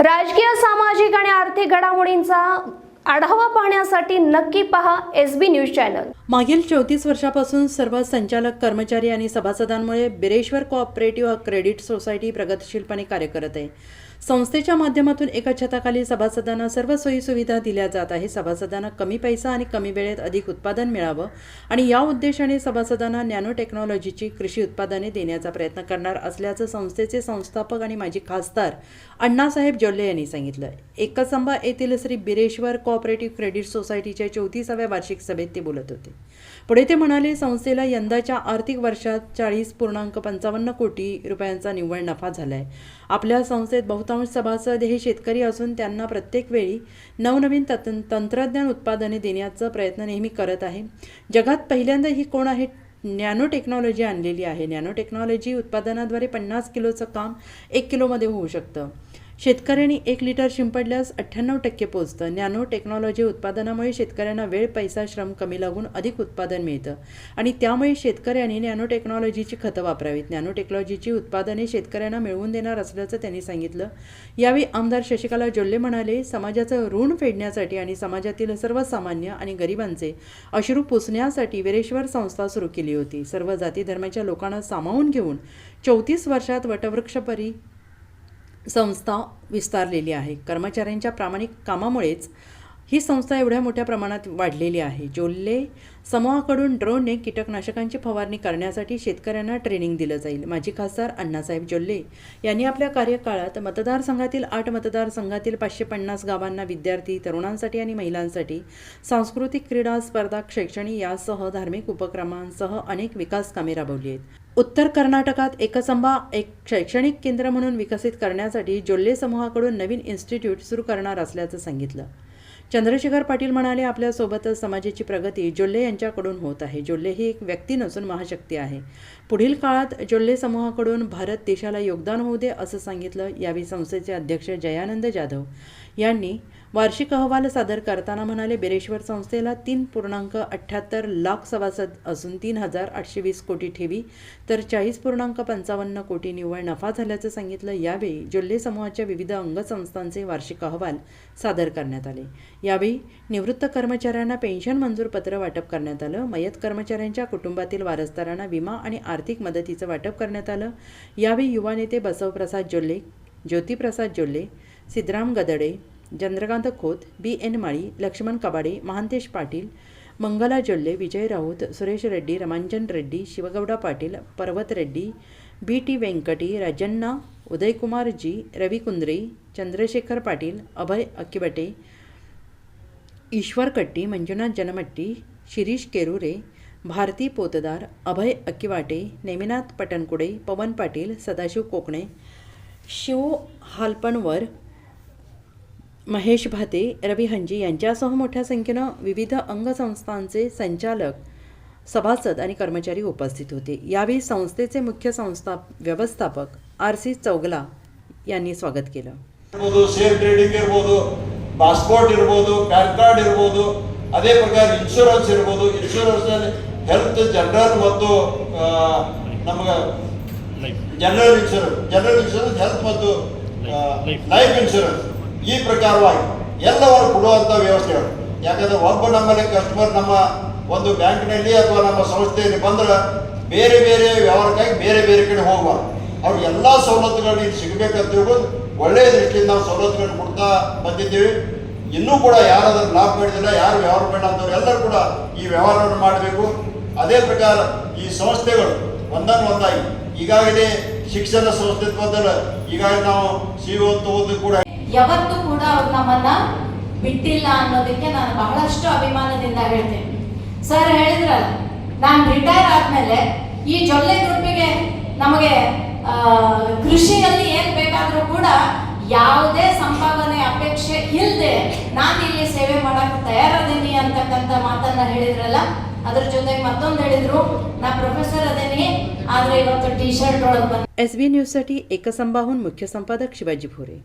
राजकीय सामाजिक आणि आर्थिक घडामोडींचा आढावा पाहण्यासाठी नक्की पहा एस बी न्यूज चॅनल. मागील चौतीस वर्षापासून सर्व संचालक कर्मचारी आणि सभासदांमुळे बिरेश्वर कोऑपरेटिव्ह क्रेडिट सोसायटी प्रगतशीलपणे कार्य करत आहे. संस्थेच्या माध्यमातून एका छताखाली सभासदांना सर्व सोयीसुविधा दिल्या जात आहे सभासदांना कमी पैसा आणि कमी वेळेत अधिक उत्पादन मिळावं आणि या उद्देशाने सभासदांना नॅनो टेक्नॉलॉजीची कृषी उत्पादने देण्याचा प्रयत्न करणार असल्याचं संस्थेचे संस्थापक आणि माजी खासदार अण्णासाहेब जोल्ले यांनी सांगितलं. एकसंबा येथील श्री बिरेश्वर कोऑपरेटिव्ह क्रेडिट सोसायटीच्या चौतीसाव्या वार्षिक सभेत ते बोलत होते. पुढे ते म्हणाले संस्थेला यंदाच्या आर्थिक वर्षात चाळीस पूर्णांक पंचावन्न कोटी रुपयांचा निव्वळ नफा झाला आहे आपल्या संस्थेत बहुतांश सभासद हे शेतकरी असून त्यांना प्रत्येक वेळी नवनवीन तत तंत्रज्ञान उत्पादने देण्याचा प्रयत्न नेहमी करत आहे. जगात पहिल्यांदा ही कोण आहे? नॅनो टेक्नॉलॉजी आणलेली आहे. नॅनो टेक्नॉलॉजी उत्पादनाद्वारे पन्नास किलोचं काम एक किलोमध्ये होऊ शकतं. शेतकऱ्यांनी एक लिटर शिंपडल्यास अठ्ठ्याण्णव टक्के पोचतं. नॅनो टेक्नॉलॉजी उत्पादनामुळे शेतकऱ्यांना वेळ पैसा श्रम कमी लागून अधिक उत्पादन मिळतं. आणि त्यामुळे शेतकऱ्यांनी नॅनो टेक्नॉलॉजीची खतं वापरावीत. नॅनो टेक्नॉलॉजीची उत्पादने शेतकऱ्यांना मिळवून देणार असल्याचं त्यांनी सांगितलं. यावेळी आमदार शशिकला जोल्ले म्हणाले समाजाचं ऋण फेडण्यासाठी आणि समाजातील सर्वसामान्य आणि गरिबांचे अश्रू पुसण्यासाठी वीरेश्वर संस्था सुरू केली होती. सर्व जाती धर्माच्या लोकांना सामावून घेऊन चौतीस वर्षात वटवृक्षपरी संस्था विस्तारलेली आहे. कर्मचाऱ्यांच्या प्रामाणिक कामामुळेच ही संस्था एवढ्या मोठ्या प्रमाणात वाढलेली आहे. जोल्ले समूहाकडून ड्रोनने कीटकनाशकांची फवारणी करण्यासाठी शेतकऱ्यांना ट्रेनिंग दिलं जाईल. माजी खासदार अण्णासाहेब जोल्ले यांनी आपल्या कार्यकाळात मतदारसंघातील आठ मतदारसंघातील पाचशे पन्नास गावांना विद्यार्थी तरुणांसाठी आणि महिलांसाठी सांस्कृतिक क्रीडा स्पर्धा शैक्षणिक यासह धार्मिक उपक्रमांसह अनेक विकास कामे राबवली आहेत. उत्तर कर्नाटकात एकसंबा एक शैक्षणिक केंद्र म्हणून विकसित करण्यासाठी जोल्ले समूहाकडून नवीन इन्स्टिट्यूट सुरू करणार असल्याचं सांगितलं. चंद्रशेखर पाटील म्हणाले आपल्यासोबतच समाजाची प्रगती जोल्ले यांच्याकडून होत आहे. जोल्ले ही एक व्यक्ती नसून महाशक्ती आहे. पुढील काळात जोल्ले समूहाकडून भारत देशाला योगदान होऊ दे असं सांगितलं यावेळी संस्थेचे अध्यक्ष जयानंद जाधव यांनी. वार्षिक अहवाल सादर करताना म्हणाले बेरेश्वर संस्थेला तीन पूर्णांक अठ्ठ्याहत्तर लाख सभासद असून तीन हजार आठशे वीस कोटी ठेवी तर चाळीस पूर्णांक पंचावन्न कोटी निव्वळ नफा झाल्याचं सांगितलं. यावेळी जोल्ले समूहाच्या विविध अंगसंस्थांचे वार्षिक अहवाल सादर करण्यात आले. यावेळी निवृत्त कर्मचाऱ्यांना पेन्शन मंजूर पत्र वाटप करण्यात आलं. मयत कर्मचाऱ्यांच्या कुटुंबातील वारसदारांना विमा आणि आर्थिक मदतीचं वाटप करण्यात आलं. यावेळी युवा नेते Basavaprasad Jolle Jyotiprasad Jolle Siddharam Gadade Chandrakant Khot B N Mali Laxman Kabade Mahantesh Patil Mangala Jolle Vijay Raut Suresh Reddy Ramanjan Reddy Shivagouda Patil Parvat Reddy B T Vyankati Rajanna Udaykumar G Ravi Kundre Chandrashekhar Patil Abhay Akkibate Ishwar Katti Manjunath Janamatti Shirish केरुरे Bharti Potdar अभय अक्किवाटे नेमिनाथ पटणकुडे पवन पाटील सदाशिव कोकणे शिव हालपणवर महेश भाते रवी हंजी यांच्यासह मोठ्या संख्येनं विविध अंगसंस्थांचे संचालक सभासद आणि कर्मचारी उपस्थित होते. यावेळी संस्थेचे मुख्य संस्था व्यवस्थापक आर सी चौगला यांनी स्वागत केलं. ಪಾಸ್ಪೋರ್ಟ್ ಇರ್ಬೋದು ಪ್ಯಾನ್ ಕಾರ್ಡ್ ಇರ್ಬೋದು ಅದೇ ಪ್ರಕಾರ ಇನ್ಶೂರೆನ್ಸ್ ಇರ್ಬೋದು. ಇನ್ಶೂರೆನ್ಸ್ ಅಲ್ಲಿ ಹೆಲ್ತ್ ಜನರಲ್ ಮತ್ತು ನಮಗೆ general insurance general insurance health ಮತ್ತು ಲೈಫ್ ಇನ್ಶೂರೆನ್ಸ್ ಈ ಪ್ರಕಾರವಾಗಿ ಎಲ್ಲವರು ಕೊಡುವಂಥ ವ್ಯವಸ್ಥೆಗಳು ಯಾಕಂದ್ರೆ ಒಬ್ಬ ನಮ್ಮಲ್ಲಿ ಕಸ್ಟಮರ್ ನಮ್ಮ ಒಂದು ಬ್ಯಾಂಕ್ನಲ್ಲಿ ಅಥವಾ ನಮ್ಮ ಸಂಸ್ಥೆಯಲ್ಲಿ ಬಂದ್ರೆ ಬೇರೆ ಬೇರೆ ವ್ಯವಹಾರಕ್ಕಾಗಿ ಬೇರೆ ಬೇರೆ ಕಡೆ ಹೋಗಬಾರ್ದು. ಅವ್ರು ಎಲ್ಲ ಸವಲತ್ತುಗಳನ್ನ ಇಲ್ಲಿ ಸಿಗಬೇಕಂತ ತಿಳ್ಕೊಂಡು ಒಳ್ಳೆಯ ದೃಷ್ಟಿಯಿಂದ ನಾವು ಸವಲತ್ತುಗಳನ್ನು ಕೊಡ್ತಾ ಬಂದಿದ್ದೀವಿ. ಇನ್ನೂ ಕೂಡ ಯಾರಾದರೂ ಲಾಭ ಮಾಡಿದಿಲ್ಲ ಯಾರು ವ್ಯವಹಾರ ಬೇಡ ಅಂತವ್ರು ಎಲ್ಲರೂ ಕೂಡ ಈ ವ್ಯವಹಾರವನ್ನು ಮಾಡಬೇಕು. ಅದೇ ಪ್ರಕಾರ ಈ ಸಂಸ್ಥೆಗಳು ಒಂದನ್ನು ಒಂದಾಗಿ. ಈಗಾಗಲೇ ಶಿಕ್ಷಣ ಸಂಸ್ಥೆ ಬಂದಲ್ಲ ಈಗಾಗಲೇ ನಾವು ಸಿ ಓ ತಗೋದು ಕೂಡ ಯಾವತ್ತೂ ಕೂಡ ಅವ್ರು ನಮ್ಮನ್ನ ಬಿಟ್ಟಿಲ್ಲ ಅನ್ನೋದಕ್ಕೆ ನಾನು ಬಹಳಷ್ಟು ಅಭಿಮಾನದಿಂದ ಹೇಳ್ತೇನೆ. ಸರ್ ಹೇಳಿದ್ರಲ್ಲ, ನಾನು ರಿಟೈರ್ ಆದ್ಮೇಲೆ ಈ ಜೊಲ್ಲೆ ಗ್ರೂಪಿಗೆ ನಮಗೆ ಕೃಷಿಯಲ್ಲಿ ಏನ್ ಬೇಕಾದ್ರೂ ಕೂಡ ಯಾವುದೇ ಸಂಭಾವನೆ, ಅಪೇಕ್ಷೆ ಇಲ್ಲದೆ ನಾನು ಇಲ್ಲಿ ಸೇವೆ ಮಾಡಕ್ ತಯಾರದೇನಿ ಅಂತಕ್ಕಂಥ ಮಾತನ್ನ ಹೇಳಿದ್ರಲ್ಲ, ಅದ್ರ ಜೊತೆಗೆ ಮತ್ತೊಂದು ಹೇಳಿದ್ರು. ನಾ ಪ್ರೊಫೆಸರ್ ಅದೇನಿ, ಆದ್ರೆ ಇವತ್ತು ಟಿ ಶರ್ಟ್ ಒಳಗೆ ಬಂದ ಎಸ್ ಬಿ ನ್ಯೂಸ್ ಸಟಿ ಏಕಸಂಬಾಹುನ್ ಮುಖ್ಯ ಸಂಪಾದಕ ಶಿವಾಜಿ ಭೋರೆ.